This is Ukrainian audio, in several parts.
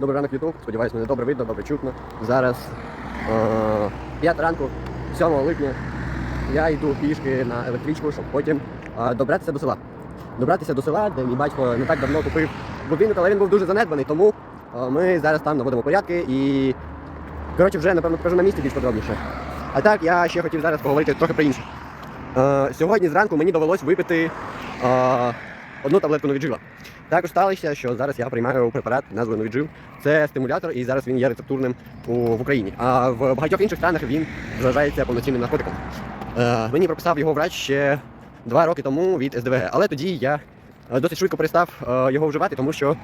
Добрий ранок, Ютуб. Сподіваюсь, мене добре видно, добре чутно. Зараз е, 5 ранку, 7 липня. Я йду пішки на електричку, щоб потім е, добратися до села. Добратися до села, де мій батько не так давно купив будинок, але він був дуже занедбаний, тому е, ми зараз там наводимо порядки і. Коротше, вже напевно покажу на місці більш подробніше. А так, я ще хотів зараз поговорити трохи про інше. Е, сьогодні зранку мені довелось випити е, одну таблетку новіджила. Також сталося, що зараз я приймаю препарат назвою новіджил. Це стимулятор, і зараз він є рецептурним в Україні. А в багатьох інших странах він вважається повноцінним наркотиком. Е, мені прописав його врач ще два роки тому від СДВГ. Але тоді я е, досить швидко перестав е, його вживати, тому що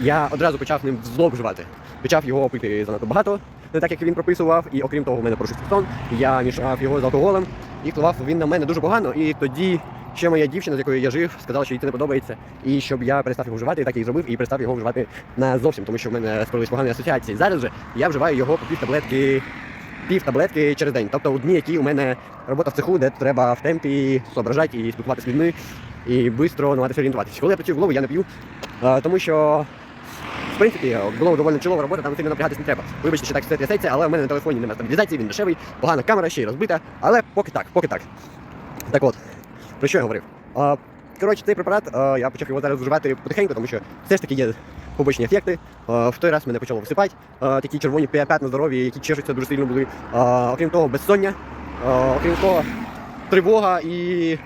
я одразу почав ним зловживати. Почав його пити занадто багато, не так як він прописував, і окрім того, в мене порушився сон. Я мішав його з алкоголем, і впливав він на мене дуже погано. І тоді ще моя дівчина, з якою я жив, сказала, що їй це не подобається, і щоб я перестав його вживати, і так і зробив, і перестав його вживати на зовсім, тому що в мене склались погані асоціації. Зараз же я вживаю його по пів таблетки. Пів таблетки через день. Тобто у дні, які у мене робота в цеху, де треба в темпі соображати і спілкуватися з людьми, і швидко намагатися орієнтуватися. Коли я працюю в голову, я не п'ю, тому що в принципі, було доволі чолова робота, там сильно напрягатись не треба. Вибачте, що так все трясеться, але в мене на телефоні немає стабілізації, він дешевий, погана камера, ще й розбита. Але поки так, поки так. Так от, про що я говорив? А, коротше, цей препарат, а, я почав його зараз вживати потихеньку, тому що все ж таки є побочні ефекти. А, в той раз мене почало висипати, а, такі червоні п'ят на здоров'я, які чешуться дуже сильно були. А, окрім того, безсоння, а, окрім того, тривога і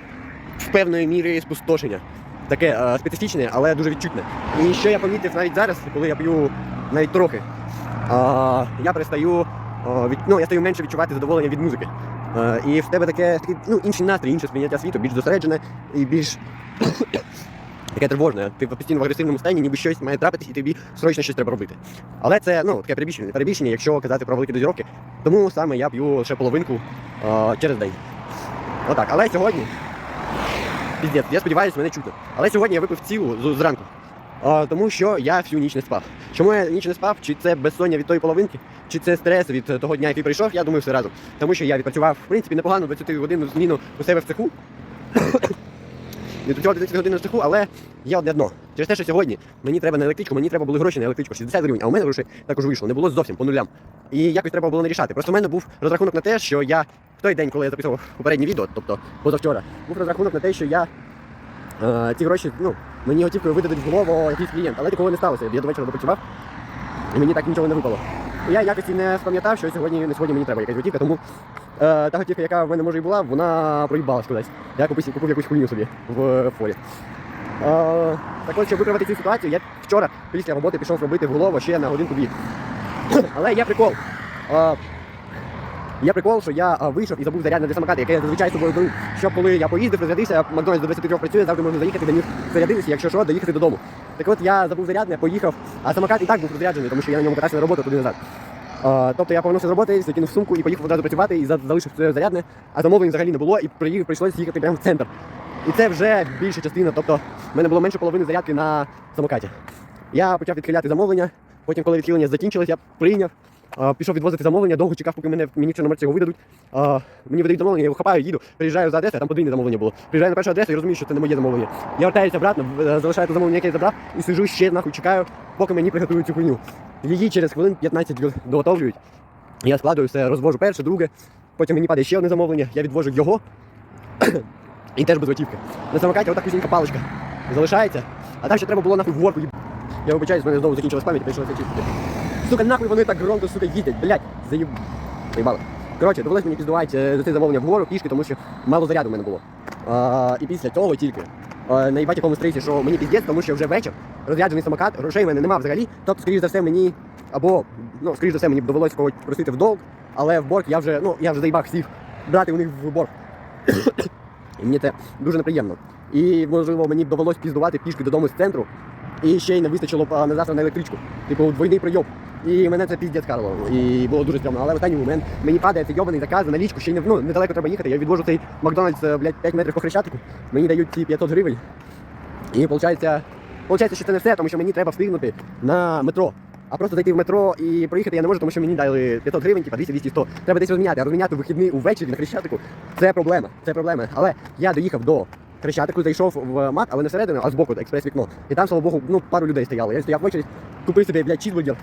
в певної мірі спустошення. Таке е, специфічне, але дуже відчутне. І що я помітив навіть зараз, коли я п'ю навіть трохи, е, я перестаю від, ну, я стаю менше відчувати задоволення від музики. Е, і в тебе таке такий, ну, інший настрій, інше сприйняття світу, більш зосереджене і більш таке тривожне. Ти постійно в агресивному стані, ніби щось має трапитись, і тобі срочно щось треба робити. Але це ну, таке перебільшення, перебільшення, якщо казати про великі дозіровки. Тому саме я п'ю лише половинку е, через день. Отак. Але сьогодні. Піздець, я сподіваюся, мене чути. Але сьогодні я випив цілу зранку. Тому що я всю ніч не спав. Чому я ніч не спав? Чи це безсоння від тої половинки, чи це стрес від е, того дня, який прийшов, я думаю, все разом. Тому що я відпрацював, в принципі, непогано 20 годинну зміну у себе в цеху. Відпрацював 20 годин в цеху, але є одне дно. Через те, що сьогодні мені треба на електричку, мені треба були гроші на електричку, 60 гривень, а у мене грошей також вийшло, не було зовсім по нулям. І якось треба було нарішати. Просто в мене був розрахунок на те, що я в той день, коли я записував попереднє відео, тобто позавчора, був розрахунок на те, що я ці гроші, ну, мені готівкою видадуть голову якийсь клієнт, але такого не сталося. Я до вечора допрацював, і мені так нічого не випало. Я якось і не спам'ятав, що сьогодні не сьогодні мені треба якась готівка, тому е, та готівка, яка в мене може і була, вона проїбалась кудись. Я купив, купив якусь хуйню собі в форі. Е, так от, щоб виправити цю ситуацію, я вчора після роботи пішов робити в голову ще на годинку дві. Але є прикол. Е, Є прикол, що я вийшов і забув зарядне самокати, яке я зазвичай з собою беру. Щоб коли я поїздив, розрядився, Макдональдс до 23 працює, завжди можна заїхати до них зарядитися, якщо що, доїхати додому. Так от я забув зарядне, поїхав, а самокат і так був розряджений, тому що я на ньому катався на роботу туди назад. А, тобто я повернувся з роботи, закинув сумку і поїхав одразу працювати і залишив це зарядне, а замовлень взагалі не було, і приїхав, прийшлося їхати прямо в центр. І це вже більша частина, тобто в мене було менше половини зарядки на самокаті. Я почав відхиляти замовлення, потім, коли відхилення закінчилось, я прийняв. Пішов відвозити замовлення, довго чекав, поки мене мені в Чорноморці його видадуть. А, мені видають замовлення, я його хапаю, їду, приїжджаю за адресу, там подвійне замовлення було. Приїжджаю на першу адресу і розумію, що це не моє замовлення. Я вертаюся обратно, залишаю те замовлення, яке я забрав, і сижу ще нахуй чекаю, поки мені приготують цю хуйню. Її через хвилин 15 доготовлюють. Я складую все, розвожу перше, друге, потім мені падає ще одне замовлення, я відвожу його. і теж без готівки. На самокаті отак кузінька паличка залишається, а там ще треба було нахуй в горку. їб- Я вибачаюсь, в мене знову закінчилась пам'ять, прийшлося чистити. Сука, нахуй вони так громко, сука, їдять, блядь, заїб... Заїбало. Коротше, довелось мені піздувати е, за це замовлення вгору пішки, тому що мало заряду в мене було. А, і після цього тільки а, на якому стрейсі, що мені піздець, тому що вже вечір, розряджений самокат, грошей в мене нема взагалі. Тобто, скоріш за все, мені або, ну, скоріш за все, мені б довелось когось просити в долг, але в борг я вже, ну, я вже заїбав всіх брати у них в борг. І мені це дуже неприємно. І можливо мені б довелось піздувати пішки додому з центру, і ще й не вистачило б на завтра на електричку. Типу двойний прийом. І мене це піздець карало. І було дуже стрьомно. Але в останній момент мені падає цей йобаний заказ на налічку, ще й не ну, недалеко треба їхати. Я відвожу цей Макдональдс, е, блядь, 5 метрів по хрещатику. Мені дають ці 500 гривень. І виходить, виходить, що це не все, тому що мені треба встигнути на метро. А просто зайти в метро і проїхати я не можу, тому що мені дали 500 гривень, типа 200 200 100 Треба десь розміняти, а розміняти вихідний увечері на Хрещатику це проблема. Це проблема. Але я доїхав до Хрещатику, зайшов в мак, але не всередину, а збоку, експрес-вікно. І там, слава Богу, ну пару людей стояло. Я стояв ввечері, купив собі, блядь, чізбургер.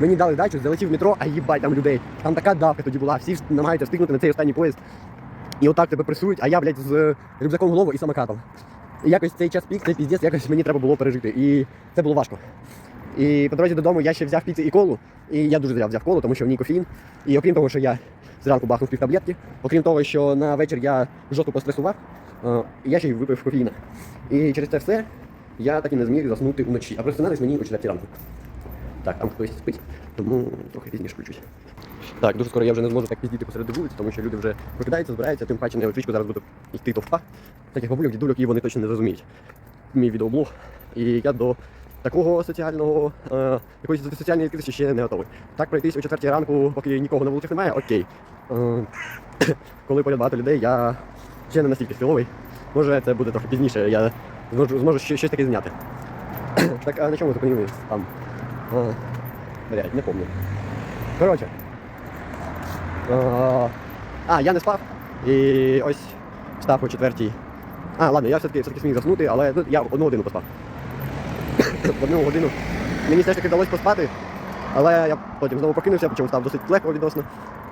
Мені дали дачу, залетів в метро, а їбать там людей. Там така давка тоді була, всі намагаються встигнути на цей останній поїзд. І отак тебе пресують, а я, блядь, з рюкзаком в голову і самокатом. І якось цей час пік, цей піздець, якось мені треба було пережити. І це було важко. І по дорозі додому я ще взяв піци і колу. І я дуже зря взяв колу, тому що в ній кофеїн. І окрім того, що я зранку бахнув пів таблетки, окрім того, що на вечір я жорстко постресував, е, я ще й випив кофеїна. І через це все я так і не зміг заснути вночі. А просинатись мені о 4 ранку. Так, там хтось спить, тому трохи пізніше включусь. Так, дуже скоро я вже не зможу так піздіти посеред вулиці, тому що люди вже прокидаються, збираються, тим паче на електричку зараз буду йти товпа. Таких бабульок, дідульок, і вони точно не зрозуміють. Мій відеоблог. І я до такого соціального, е, якоїсь соціальної відкритості ще не готовий. Так пройтись о 4 ранку, поки нікого на вулицях немає, окей. Е, коли поряд багато людей, я ще не настільки стріловий. Може це буде трохи пізніше, я зможу, зможу щось таке зняти. так, а на чому зупинились там? А, не помню. Коротше. А, а, я не спав. І ось встав о четвертій. А, ладно, я все-таки все-таки зміг заснути, але ну, я одну годину поспав. Одну годину. Мені все ж таки вдалося поспати, але я потім знову прокинувся, причому став досить легко відносно.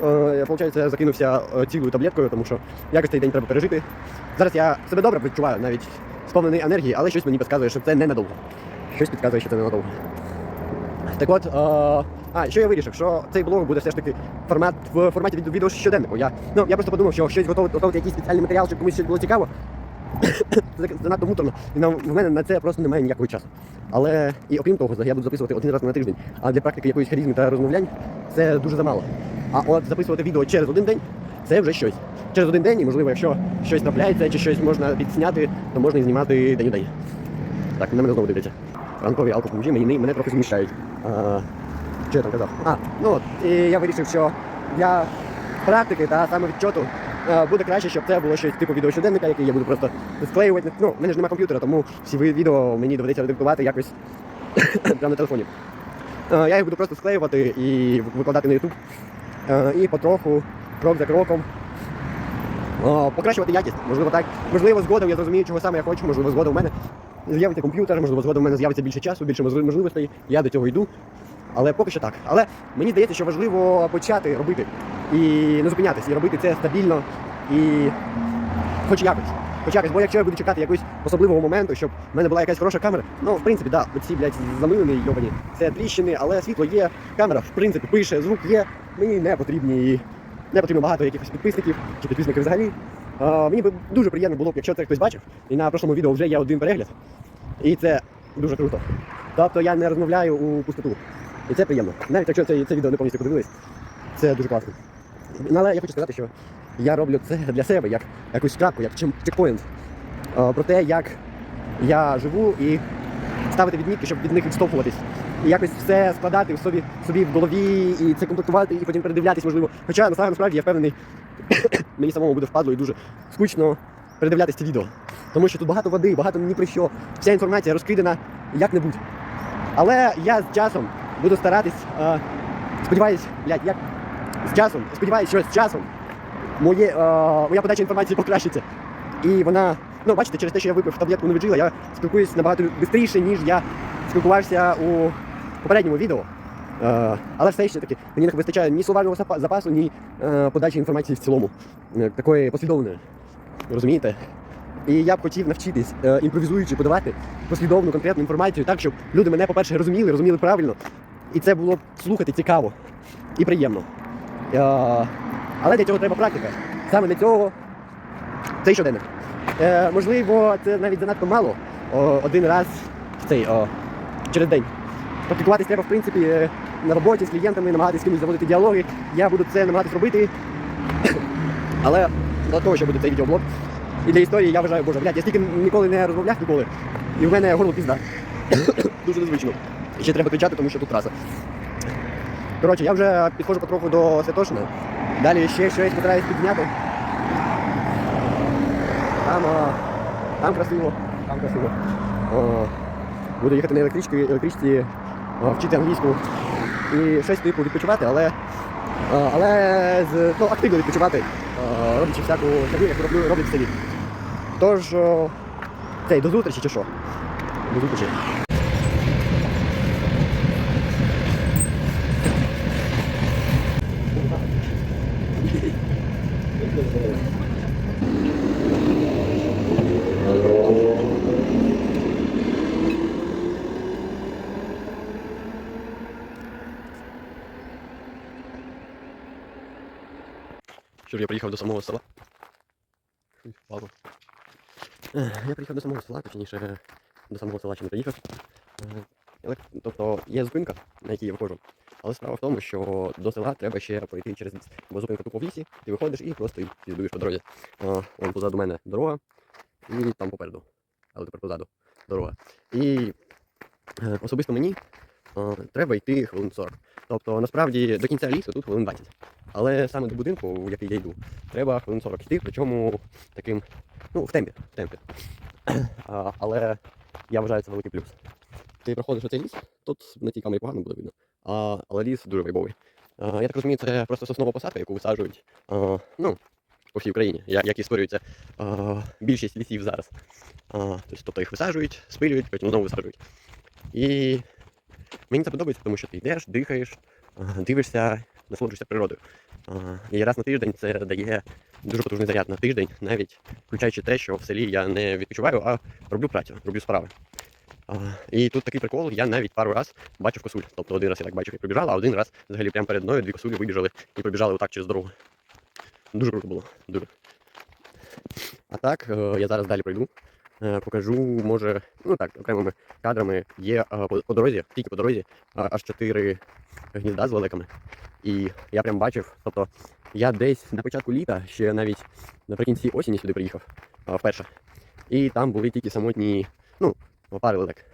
Е, Я, виходить, закинувся е, цілою таблеткою, тому що якось цей день треба пережити. Зараз я себе добре відчуваю, навіть сповнений енергії, але щось мені підказує, що це ненадовго. Щось підказує, що це ненадовго. Так от, е, а, що я вирішив, що цей блог буде все ж таки формат в форматі від, відео щоденнику. Я, ну, я просто подумав, що щось готовий, готовий якийсь спеціальний матеріал, щоб комусь щось було цікаво. занадто муторно, і на, в мене на це просто немає ніякого часу. Але і окрім того, я буду записувати один раз на тиждень, а для практики якоїсь харізми та розмовлянь це дуже замало. А от записувати відео через один день це вже щось. Через один день, і можливо, якщо щось трапляється чи щось можна підсняти, то можна і знімати день у день. Так, на мене знову дивляться. Ранкові алкопоміжі мені мене трохи зміщають. А, що я там казав? А, ну от, і я вирішив, що для практики та саме відчоту е, буде краще, щоб це було щось типу відеощоденника, який я буду просто склеювати. Ну, в мене ж немає комп'ютера, тому всі відео мені доведеться редактувати якось прямо на телефоні. Е, Я їх буду просто склеювати і викладати на YouTube. Е, І потроху, крок за кроком, покращувати якість. Можливо, так. Можливо, згодом я зрозумію, чого саме я хочу, можливо, згодом у мене з'явиться комп'ютер, можливо, згодом у мене з'явиться більше часу, більше можливостей. Я до цього йду. Але поки що так. Але мені здається, що важливо почати робити і не зупинятися, і робити це стабільно і хоч якось. Хоч якось, бо якщо я буду чекати якогось особливого моменту, щоб в мене була якась хороша камера, ну в принципі, да, оці, блядь, замилені йобані, це тріщини, але світло є, камера, в принципі, пише, звук є, мені не потрібні, не потрібно багато якихось підписників чи підписників взагалі. А, мені би дуже приємно було б, якщо це хтось бачив, і на прошлому відео вже є один перегляд. І це дуже круто. Тобто я не розмовляю у пустоту. І це приємно. Навіть якщо це, це відео не повністю подивились, це дуже класно. Ну, але я хочу сказати, що я роблю це для себе, як якусь крапку, як чекпоінт. Про те, як я живу і ставити відмітки, щоб від них відштовхуватись. І якось все складати в собі, собі в голові і це комплектувати, і потім передивлятись, можливо. Хоча насправді, я впевнений, мені самому буде впадло і дуже скучно передивлятись це відео. Тому що тут багато води, багато ні про що. Вся інформація розкидана як-небудь. Але я з часом буду старатись, е, сподіваюсь, блядь, як з часом, сподіваюсь, що з часом моє, е, моя подача інформації покращиться. І вона, ну бачите, через те, що я випив таблетку Новіджила, я спілкуюсь набагато швидше, ніж я спілкувався у попередньому відео. Е, але все ще таки мені не вистачає ні словарного запасу, ні е, подачі інформації в цілому. Е, такої послідовної. Розумієте? І я б хотів навчитись, імпровізуючи, подавати послідовну конкретну інформацію так, щоб люди мене, по-перше, розуміли, розуміли правильно. І це було б слухати цікаво і приємно. Але для цього треба практика. Саме для цього цей щоденник. Можливо, це навіть занадто мало. Один раз в цей, через день. Практикуватись треба, в принципі, е, на роботі з клієнтами, намагатись з кимось заводити діалоги. Я буду це намагатись робити. Але для того, що буде цей відеоблог. І для історії я вважаю, боже, блядь, я стільки ніколи не розмовляв ніколи. І в мене горло пізда. Дуже незвично. Ще треба кричати, тому що тут траса. Коротше, я вже підходжу потроху до Святошина. Далі ще щось постараюсь підняти. Там, а, там красиво, там красиво. О, буду їхати на електричці, електричці вчити англійську і щось типу відпочивати, але, але з, ну, активно відпочивати, роблячи всяку херню, яку роблю, роблять в селі. Тож, цей, до зустрічі чи що? До зустрічі. Що ж я приїхав до самого села. Е, Я приїхав до самого села, точніше, до самого села ще не приїхав. Е, Тобто є зупинка, на якій я виходжу. Але справа в тому, що до села треба ще пройти через ліс. Бо зупинка тупо в лісі, ти виходиш і просто йдеш по дорозі. Вон позаду мене дорога, і там попереду. Але тепер позаду дорога. І е, особисто мені е, треба йти хвилин 40. Тобто, насправді, до кінця лісу тут хвилин 20. Але саме до будинку, в який я йду, треба хвилин 40 йти, причому таким, ну, в темпі. В темпі. А, але я вважаю це великий плюс. Ти проходиш оцей ліс, тут на тій камері погано буде видно, а, але ліс дуже вайбовий. А, я так розумію, це просто соснова посадка, яку висаджують а, ну, по всій Україні, як і створюється а, більшість лісів зараз. А, тобто, тобто їх висаджують, спилюють, потім знову висаджують. І мені це подобається, тому що ти йдеш, дихаєш, дивишся, насолоджуєшся природою. І раз на тиждень це дає дуже потужний заряд на тиждень, навіть включаючи те, що в селі я не відпочиваю, а роблю працю, роблю справи. І тут такий прикол, я навіть пару раз бачив косуль. Тобто один раз я так бачив, як пробіжала, а один раз взагалі прямо перед мною дві косулі вибіжали і пробіжали отак через дорогу. Дуже круто було. Дуже. А так, е, я зараз далі пройду. Е, Покажу, може, ну так, окремими кадрами є е, по, дорозі, тільки по дорозі, аж чотири гнізда з великами. І я прям бачив, тобто я десь на початку літа, ще навіть наприкінці осені сюди приїхав вперше. І там були тільки самотні, ну, пари лелек.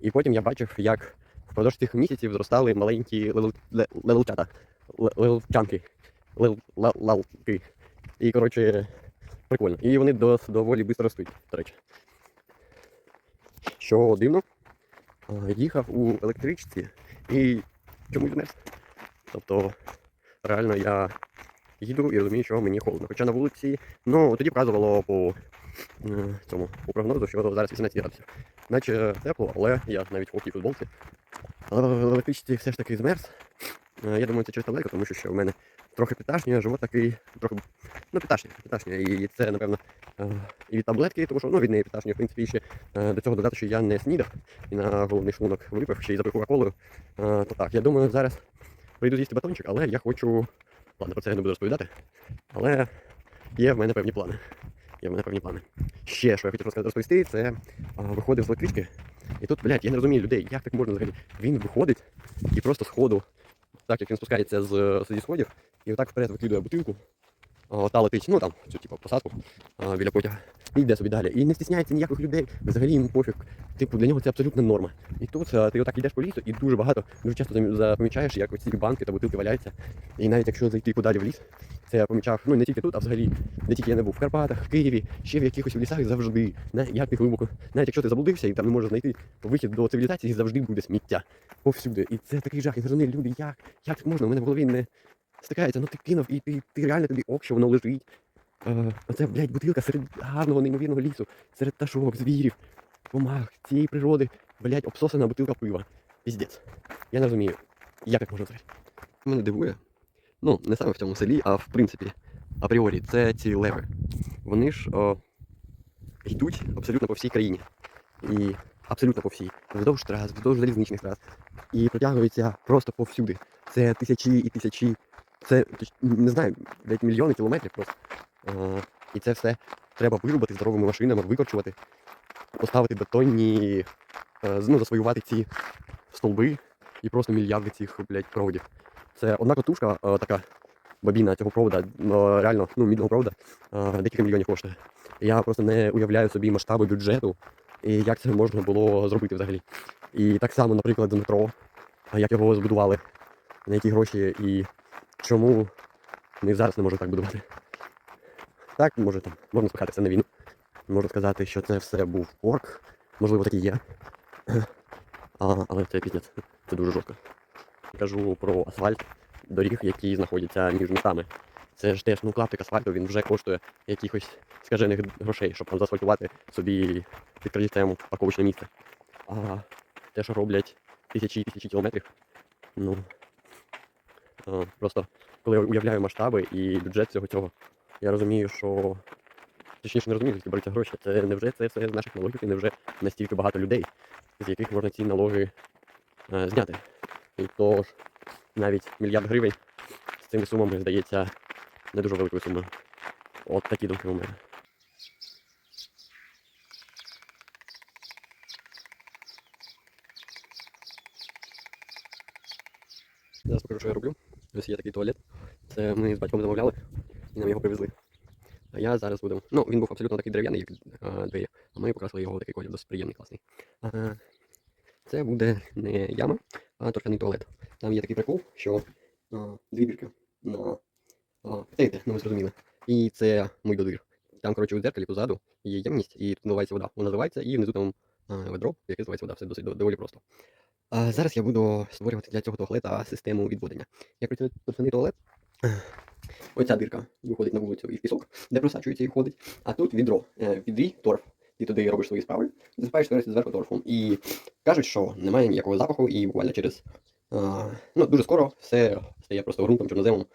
І потім я бачив, як впродовж цих місяців зростали маленькі лел- ле- лелчата, ле- лелчанки, лел- ла- лалки. І, коротше, прикольно. І вони дос- доволі швидко ростуть, до речі. Що дивно, їхав у електричці і чомусь замерз. Тобто, реально я їду і розумію, що мені холодно. Хоча на вулиці, ну тоді показувало по е, цьому по прогнозу, що зараз 18 градусів. Наче тепло, але я навіть в хокій футболці. Але в електричці все ж таки змерз. Е, Я думаю, це через таблетку, тому що ще в мене трохи питашня, живот такий, трохи ну, питашня, питашня. І це, напевно, е, і від таблетки, тому що ну, від неї питашня, в принципі, ще е, до цього додати, що я не снідав і на головний шлунок випив, ще й запив кока-колою. Е, То так, я думаю, зараз прийду з'їсти батончик, але я хочу. Ладно, про це я не буду розповідати. Але є в мене певні плани. Є в мене певні плани. Ще що я хотів розповісти, це виходив з електрички. І тут, блядь, я не розумію людей, як так можна взагалі. Він виходить і просто з ходу, так як він спускається з, зі сходів, і отак вперед викидує бутилку. Та летить, ну там, цю типу, посадку а, біля потяга. І йде собі далі. І не стісняється ніяких людей. Взагалі йому пофіг. Типу, для нього це абсолютно норма. І тут а, ти отак йдеш по лісу і дуже багато, дуже часто запомічаєш, як оці банки та бутилки валяються. І навіть якщо зайти подалі в ліс, це я помічав, ну не тільки тут, а взагалі, де тільки я не був, в Карпатах, в Києві, ще в якихось лісах завжди, як не глибоко. Навіть якщо ти заблудився і там не можеш знайти вихід до цивілізації, завжди буде сміття повсюди. І це такий жах. Я не люди, як, як так можна? У мене в голові не стикається, ну ти кинув, і ти, ти реально тобі ок, що воно лежить. Е, оце, блядь, бутилка серед гарного, неймовірного лісу, серед пташок, звірів, комах, цієї природи, блядь, обсосана бутилка пива. Піздець. Я не розумію, як так можна взагалі. Мене дивує. Ну, не саме в цьому селі, а в принципі, апріорі, це ці леви. Вони ж о, йдуть абсолютно по всій країні. І абсолютно по всій. Вздовж трас, вздовж залізничних трас. І протягуються просто повсюди. Це тисячі і тисячі. Це не знаю, навіть мільйони кілометрів просто. Е, і це все треба вирубати здоровими машинами, викорчувати, поставити бетонні, е, ну, засвоювати ці стовби і просто мільярди цих, блядь, проводів. Це одна котушка, е, така бобіна цього провода, реально, ну, мідного провода, декілька мільйонів коштує. Я просто не уявляю собі масштаби бюджету і як це можна було зробити взагалі. І так само, наприклад, метро, як його збудували, на які гроші і чому ми зараз не можемо так будувати. Так, може там, можна спихатися на війну. Можна сказати, що це все був орк. Можливо, так і є. А, але це піздець. Це дуже жорстко. Кажу про асфальт доріг, які знаходяться між містами. Це ж теж ну клаптик асфальту, він вже коштує якихось скажених грошей, щоб там заасфальтувати собі під крильцем парковочне місце. А те, що роблять тисячі і тисячі кілометрів, ну просто коли я уявляю масштаби і бюджет цього цього, я розумію, що точніше не розумію, звідки беруться гроші. Це невже це все з наших налогів і невже настільки багато людей, з яких можна ці налоги е, зняти. І то ж навіть мільярд гривень з цими сумами здається не дуже великою сумою. От такі думки у мене. Зараз покажу, що я роблю. Ось є такий туалет. Це ми з батьком замовляли і нам його привезли. А я зараз буду. Ну, він був абсолютно такий дерев'яний, як двері, а ми покрасили його такий колір, досить приємний, класний. А, це буде не яма, а торфяний туалет. Там є такий прикол, що а, дві бірки на а, ну ви зрозуміли. І це мій додвір. Там, коротше, у дзеркалі позаду є ємність, і тут наливається вода. Вона заливається, і внизу там а, ведро, яке зливається вода. Все досить доволі просто. Зараз я буду створювати для цього туалета систему відводення. Як працює торфяний туалет, оця дірка виходить на вулицю і в пісок, де просачується і ходить. А тут відро, е, в відрі торф. Ти туди робиш свої справи, засипаєш все зверху торфом. І кажуть, що немає ніякого запаху, і буквально через а, ну, дуже скоро все стає просто ґрунтом, чорноземом,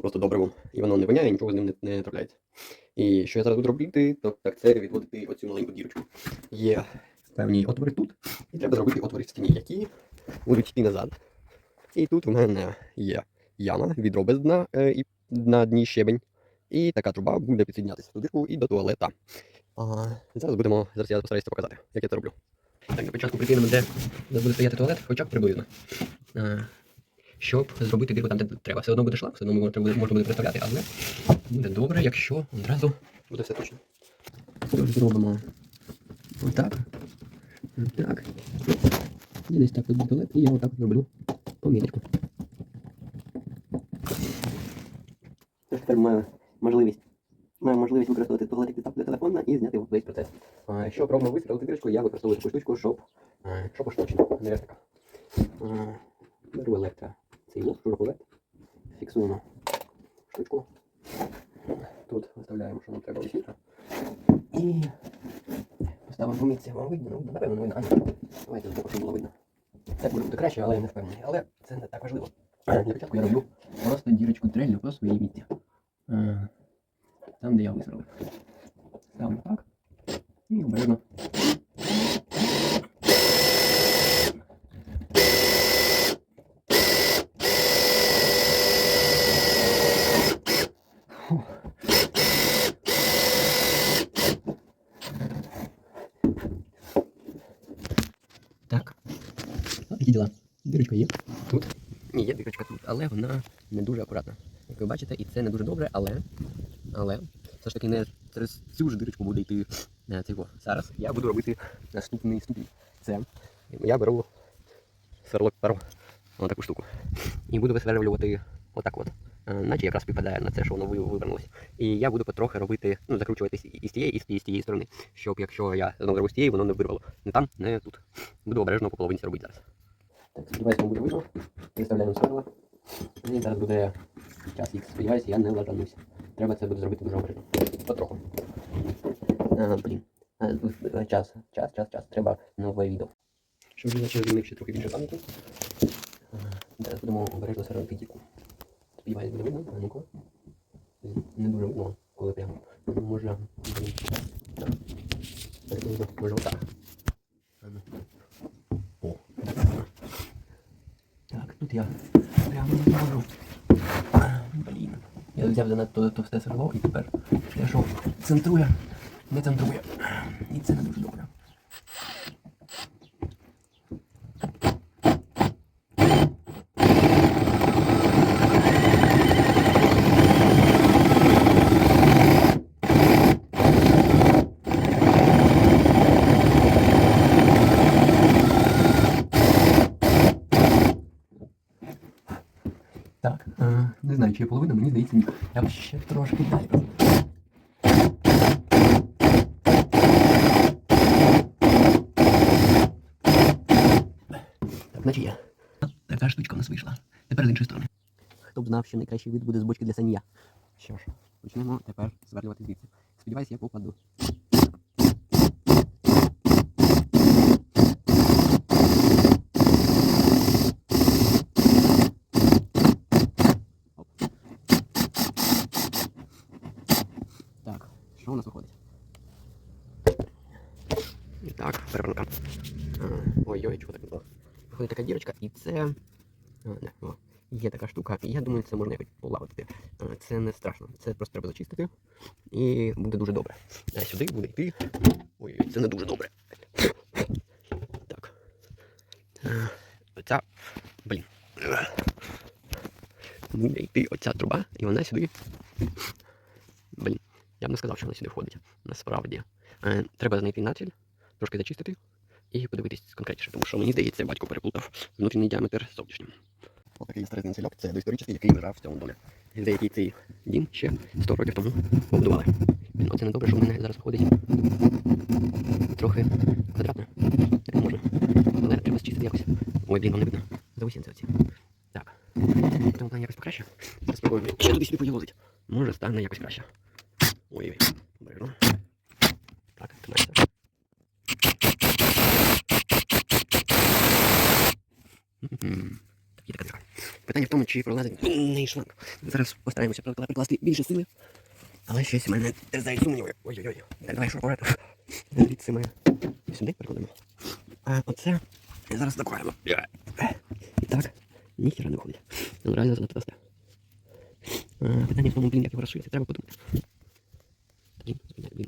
просто добривом. І воно не воняє, нічого з ним не, не трапляється. І що я зараз буду робити, то так це відводити оцю маленьку дірочку. Є певні отвори тут, і треба зробити отвори в стіні, які будуть йти назад. І тут у мене є яма, відро без дна е, і на дні щебень. І така труба буде підсоединятися в ту і до туалета. А, зараз будемо. Зараз я постараюся показати, як я це роблю. Так, на початку прикинемо, де, де буде стояти туалет, хоча б приблизно. Е, щоб зробити дірку там, де треба. Все одно буде шлак, все одно можна буде, можна буде представляти, але буде добре, якщо одразу буде все точно. Зробимо отак. Так. І десь так туалет, і я отак зроблю поміточку. Тепер маю можливість. Маю можливість використовувати туалет як для телефона і зняти весь процес. А, Щоб ровно вистрілити дирочку, я використовую таку штучку, щоб, щоб оштучно, не електрика. Беру електро цей лук, шуруповерт, фіксуємо штучку. Тут виставляємо, що нам треба висіти. І поставимо в місці. Вам видно? Ну, напевно, видно. А, ні. Давайте збоку, щоб було видно. Так буде бути краще, але я не впевнений. Але це не так важливо. Для початку я роблю просто дірочку трейлю по своїй місці. Е, Там, де я висрав. Ставлю так. І обережно. Фух. Так. Ось такі діла. Дірочка є. Тут. Ні, є дірочка тут, але вона не дуже акуратна. Як ви бачите, і це не дуже добре, але. Але все ж таки не через цю ж дирочку буде йти е, цього. Зараз я буду робити наступний ступінь. Це я беру сверлок перо, таку штуку. І буду висверлювати отак от. Е, Наче якраз співпадає на це, що воно ви- вивернулося. І я буду потрохи робити, ну, закручувати і- і з тієї, і з тієї, і з тієї сторони. Щоб якщо я знову з тієї, воно не вирвало. Не там, не тут. Буду обережно по половинці робити зараз. Так, сподіваюся, буде видно. Виставляємо сверла. І зараз буде час їх. Сподіваюся, я не лажанусь. Треба це буде зробити дуже обережно. Потроху. А, блін. А, е, час, час, час, час. Треба нове відео. Щоб я через ще трохи більше пам'яті. Зараз будемо обережно сверлити діку. Сподіваюсь, буде видно, а ну-ка. Не дуже видно, коли прямо. Ну, Може, блін. Так. Так, може, отак. Ну. О. Тут я прямо не можу. Блін. Я взяв занадто товсте серло і тепер те, що центрує, не центрує. І це не дуже добре. Так, е, не знаю, чи є половина, мені здається, ні. Я б ще трошки далі. роблю. Так, наче є. Така штучка у нас вийшла. Тепер з іншої сторони. Що найкращий вид буде з бочки для санія. Що ж, почнемо тепер зверлювати звідси. Сподіваюсь, я попаду. Так, що у нас виходить? І так, перевернука. Ой-ой, чого так було? Виходить така дірочка, і це. А, не, о. є така штука, і я думаю, це можна якось полагодити. Е, Це не страшно, це просто треба зачистити і буде дуже добре. А сюди буде йти. Ой, це не дуже добре. Так. Е, Оця. Блін. Буде йти оця труба, і вона сюди. Блін. Я б не сказав, що вона сюди входить. Насправді. Е, Треба знайти націль, трошки зачистити і подивитись конкретніше, тому що мені здається, батько переплутав внутрішній діаметр з зовнішнім. Отакий старий цільок, це доісторичний, який лежав в цьому домі. Деякий цей дім ще 100 років тому побудували. Блін, Оце не добре, що в мене зараз виходить трохи квадратно. Як можна. Але треба зчистити якось. Ой, блін, вам не видно. Заусінці оці. Так. В тому плані якось покраще. Зараз спробуємо ще туди сюди поїлозить. Може стане якось краще. Ой, обережно. Так, тримайся. Мгм. Є така дірка. Питання в тому, чи пролазить не шланг. Зараз постараємося прикласти більше сили. Але щось мене терзають сумніви. Ой-ой-ой. Давай шуруповерт. Звідси ми сюди перекладемо. А оце зараз закроємо. І так, ніхіра не виходить. Ну, реально занадто. Питання в тому, блін, як його розширити, треба подумати. Блін,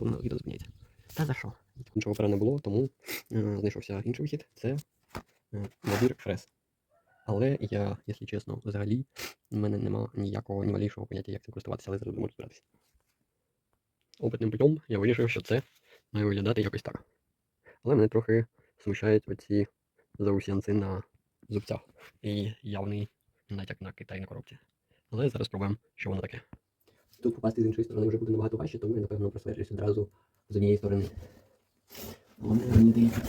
воно відео зупиняється. Та за що? Іншого пера не було, тому знайшовся інший вихід. Це е, набір фрез. Але я, якщо чесно, взагалі в мене нема ніякого ні малейшого поняття, як цим користуватися, але зараз будемо розбиратися. Опитним путем я вирішив, що це має виглядати якось так. Але мене трохи смущають оці заусянці на зубцях і явний натяк на Китай на коробці. Але зараз спробуємо, що воно таке. Тут попасти з іншої сторони вже буде набагато важче, тому я напевно просверлюсь одразу з однієї сторони. Головне мені здається,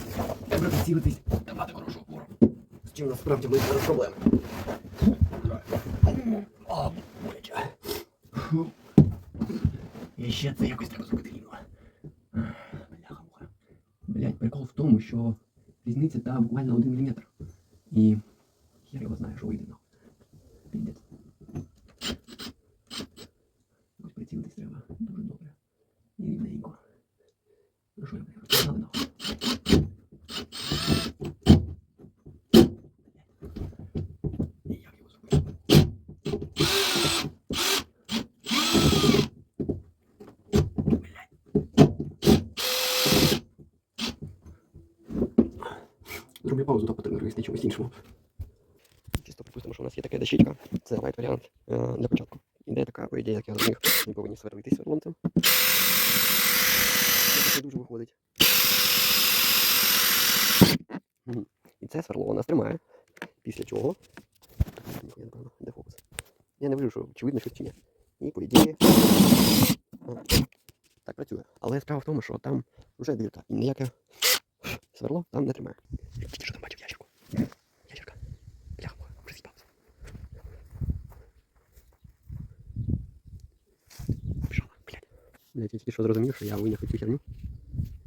добре прицілитись, давати хорошого опору. З чим насправді ми зараз проблеми. О, боляче. І ще це якось треба зробити рівно. Бляха-муха. Блять, прикол в тому, що різниця та буквально 1 мм. І для початку. Ідея така, по ідеї, як я розумію, ми повинні сверлити сверлом. Це дуже виходить. І це сверло нас тримає. Після чого. Де фокус? Я не вижу, що чи видно щось чи ні. І по ідеї. Так працює. Але справа в тому, що там вже дірка. І ніяке сверло там не тримає. Що там бачив ящерку. Ящерка. Бляха, вже з'їбався. Пішла, блядь. Блядь, я тільки що зрозумів, що я виняв цю херню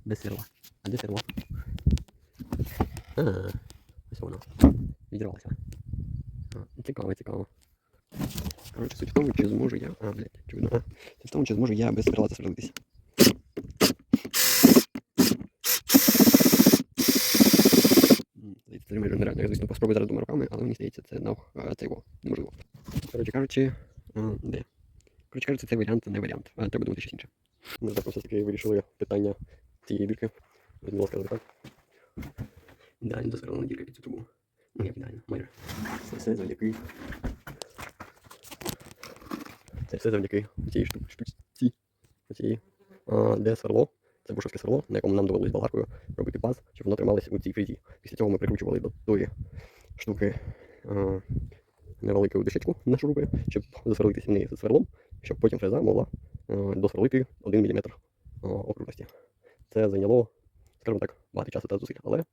без сверла. А де сверло? А, ось воно. Відірвалося. Цікаво, цікаво. Коротше, суть в тому, чи зможу я. А, блядь, чи видно? А, суть в тому, чи зможу я без сверла засверлитися. Це майже нереально. Я, звісно, поспробую зараз двома руками, але мені здається, це нав... а, це його неможливо. Коротше кажучи, де? Коротше кажучи, цей варіант не варіант. А, треба думати щось інше. Ми так все ж таки вирішили питання цієї дірки. Будемо сказати так. Ідеально засверлена дірка під цю трубу. Ну, як ідеально, майже. Це все завдяки. Це все завдяки цій штуці, оцій, а, де сверло. Це бушевське сверло, на якому нам довелось болгаркою робити паз, щоб воно трималося у цій фрізі. Після цього ми прикручували до тої штуки а, невелику дощечку на шуруби, щоб засверлитися з сверлом, щоб потім фреза могла а, досверлити 1 мм окружності. Це зайняло, скажімо так, багато часу та зусиль, але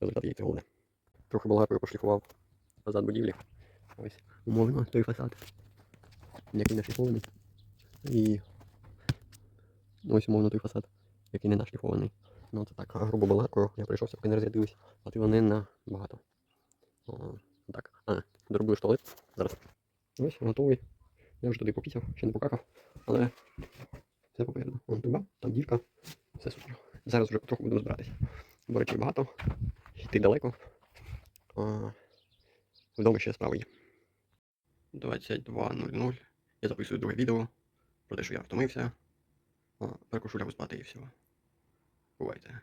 результат є це головне. Трохи болгаркою пошліфував фасад будівлі. Ось, умовно, той фасад, який нашліфований. І ось умовно той фасад, який не нашліфований. Ну це так, грубо болгаркою, я прийшовся, поки не розрядились, а ти вони на багато. О, так, а, доробили штолет. Зараз. Ось, готовий. Я вже туди попісяв, ще не покакав, але все попереду. Вон труба, там дірка, все супер. Зараз вже потроху будемо збиратися. Бо речей багато, йти далеко. А, вдома ще справи є. 22.00. Я записую друге відео про те, що я втомився. Перекушу лягу спати і все. Бувайте.